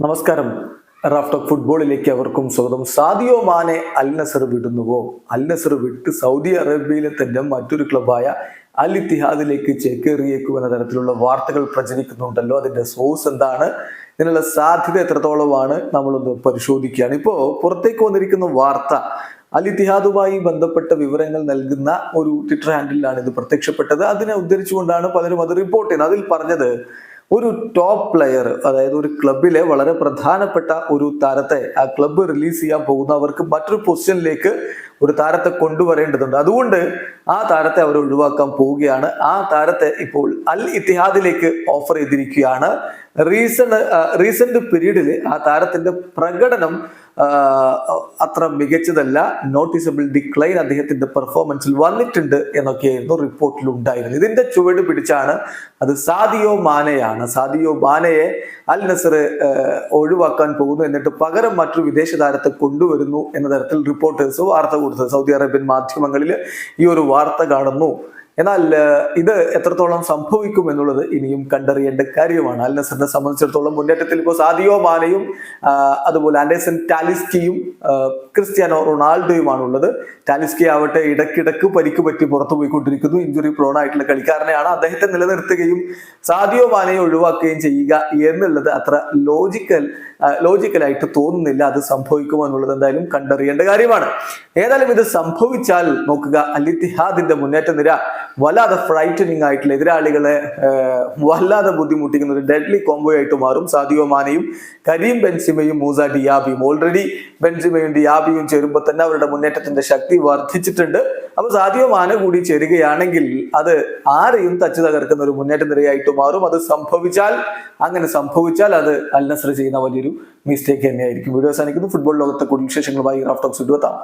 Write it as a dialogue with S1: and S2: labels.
S1: നമസ്കാരം. റാഫ്റ്റോക്ക് ഫുട്ബോളിലേക്ക് അവർക്കും സ്വാഗതം. സാദിയോ മാനെ അൽ നസർ വിടുന്നുവോ? അൽ നസർ വിട്ട് സൗദി അറേബ്യയിലെ തന്നെ മറ്റൊരു ക്ലബായ അൽ ഇത്തിഹാദിലേക്ക് ചേക്കേറിയേക്കും എന്ന തരത്തിലുള്ള വാർത്തകൾ പ്രചരിക്കുന്നുണ്ടല്ലോ. അതിന്റെ സോഴ്സ് എന്താണ്? ഇതിനുള്ള സാധ്യത എത്രത്തോളമാണ്? നമ്മളൊന്ന് പരിശോധിക്കുകയാണ്. ഇപ്പോ പുറത്തേക്ക് വന്നിരിക്കുന്ന വാർത്ത അൽ ഇത്തിഹാദുമായി ബന്ധപ്പെട്ട വിവരങ്ങൾ നൽകുന്ന ഒരു ട്വിറ്റർ ഹാൻഡിലാണ് ഇത് പ്രത്യക്ഷപ്പെട്ടത്. അതിനെ ഉദ്ധരിച്ചുകൊണ്ടാണ് പലരും അത് റിപ്പോർട്ട് ചെയ്യുന്നത്. അതിൽ പറഞ്ഞത് ഒരു ടോപ്പ് പ്ലെയർ അതായത് ഒരു ക്ലബിലെ വളരെ പ്രധാനപ്പെട്ട ഒരു താരത്തെ ആ ക്ലബ്ബ് റിലീസ് ചെയ്യാൻ പോകുന്നവർക്ക് മറ്റൊരു പൊസിഷനിലേക്ക് ഒരു താരത്തെ കൊണ്ടുവരേണ്ടതുണ്ട്. അതുകൊണ്ട് ആ താരത്തെ അവർ ഒഴിവാക്കാൻ പോവുകയാണ്. ആ താരത്തെ ഇപ്പോൾ അൽ ഇത്തിഹാദിലേക്ക് ഓഫർ ചെയ്തിരിക്കുകയാണ്. റീസൺ റീസെന്റ് പീരീഡിൽ ആ താരത്തിന്റെ പ്രകടനം അത്ര മികച്ചതല്ല. നോട്ടീസബിൾ ഡിക്ലൈൻ അദ്ദേഹത്തിന്റെ പെർഫോമൻസിൽ വന്നിട്ടുണ്ട് എന്നൊക്കെയായിരുന്നു റിപ്പോർട്ടിൽ ഉണ്ടായിരുന്നത്. ഇതിന്റെ ചുവട് പിടിച്ചാണ് അത് സാദിയോ മാനയാണ്. സാദിയോ മാനയെ അൽ നസർ ഒഴിവാക്കാൻ പോകുന്നു എന്നിട്ട് പകരം മറ്റൊരു വിദേശ താരത്തെ കൊണ്ടുവരുന്നു എന്ന തരത്തിൽ റിപ്പോർട്ടേഴ്സ് വാർത്ത കൊടുത്തത് സൗദി അറേബ്യൻ മാധ്യമങ്ങളിൽ ഈ ഒരു വാർത്ത കാണുന്നു. എന്നാൽ ഇത് എത്രത്തോളം സംഭവിക്കും എന്നുള്ളത് ഇനിയും കണ്ടറിയേണ്ട കാര്യമാണ്. അൽ നസറിനെ സംബന്ധിച്ചിടത്തോളം മുന്നേറ്റത്തിൽ ഇപ്പോൾ സാദിയോ മാനയും അതുപോലെ ആൻഡേഴ്സൺ ടാലിസ്കിയും ക്രിസ്ത്യാനോ റൊണാൾഡോയുമാണ് ഉള്ളത് ടാലിസ്കി ആവട്ടെ ഇടക്കിടക്ക് പരിക്ക് പറ്റി പുറത്തു പോയിക്കൊണ്ടിരിക്കുന്നു ഇഞ്ചുറി പ്രോൺ ആയിട്ടുള്ള കളിക്കാരനെയാണ് അദ്ദേഹത്തെ നിലനിർത്തുകയും സാദിയോ മാനയെ ഒഴിവാക്കുകയും ചെയ്യുക എന്നുള്ളത് അത്ര ലോജിക്കൽ ലോജിക്കലായിട്ട് തോന്നുന്നില്ല അത് സംഭവിക്കുമോ എന്നുള്ളത് എന്തായാലും കണ്ടറിയേണ്ട കാര്യമാണ്. ഏതായാലും ഇത് സംഭവിച്ചാൽ നോക്കുക അലിത്തിഹാദിന്റെ മുന്നേറ്റ നിര വല്ലാതെ ഫ്രൈറ്റനിങ് ആയിട്ടുള്ള എതിരാളികളെ വല്ലാതെ ബുദ്ധിമുട്ടിക്കുന്ന ഒരു ഡെഡ്ലി കോംബോ ആയിട്ട് മാറും സാദിയോ മാനയും കരീം ബെൻസിമയും മൂസ ഡിയാബിയും. ഓൾറെഡി ബെൻസിമയും ഡിയാബിയും ചേരുമ്പോൾ തന്നെ അവരുടെ മുന്നേറ്റത്തിന്റെ ശക്തി വർദ്ധിച്ചിട്ടുണ്ട്. അപ്പൊ സാദിയോ മാന കൂടി ചേരുകയാണെങ്കിൽ അത് ആരെയും തച്ചു തകർക്കുന്ന ഒരു മുന്നേറ്റ നിരയായിട്ട് മാറും. അത് സംഭവിച്ചാൽ അങ്ങനെ സംഭവിച്ചാൽ അത് അൽ നസർ ചെയ്യുന്ന വലിയൊരു മിസ്റ്റേക്ക് തന്നെയായിരിക്കും. വീഡിയോ അവസാനിക്കുന്നു. ഫുട്ബോൾ ലോകത്തെ കൂടുതൽ വിശേഷങ്ങളുമായി റാഫ്റ്റോക്സ് ഇടുവെത്താം